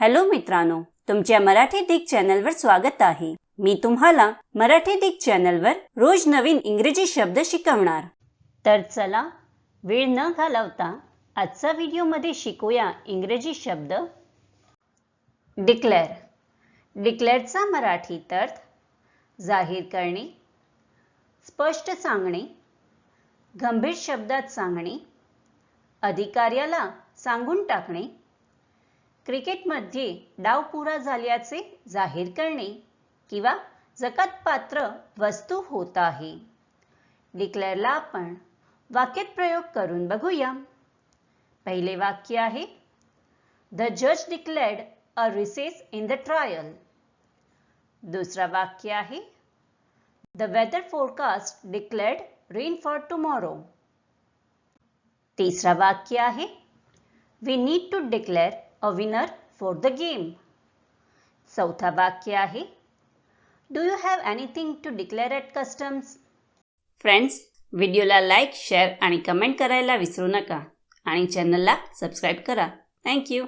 Hello मित्रांनो तुमच्या मराठी दिग चॅनलवर स्वागत आहे. मी तुम्हाला मराठी दिग चॅनलवर रोज नवीन इंग्रजी शब्द शिकवणार. तर चला वेळ न घालवता आजचा व्हिडिओमध्ये शिकूया इंग्रजी शब्द. डिक्लेअर डिक्लेअरचा मराठीत अर्थ जाहीर करणे. स्पष्ट सांगणे. गंभीर शब्दात सांगणे. अधिकाऱ्याला सांगून टाकणे. क्रिकेटमध्ये डाव पुरा झाल्याचे जाहीर करणे किंवा जकातपात्र वस्तू होत आहे. डिक्लेअरला आपण वाक्यात प्रयोग करून बघूया. पहिले वाक्य आहे द जज declared a recess in the trial दुसरा वाक्य आहे the weather forecast declared rain for tomorrow तिसरा वाक्य आहे we need to declare a winner for the game चौथा वाक्य आहे do you have anything to declare at customs friends व्हिडिओला लाईक शेअर आणि कमेंट करायला विसरू नका आणि चॅनलला सबस्क्राईब करा. थँक्यू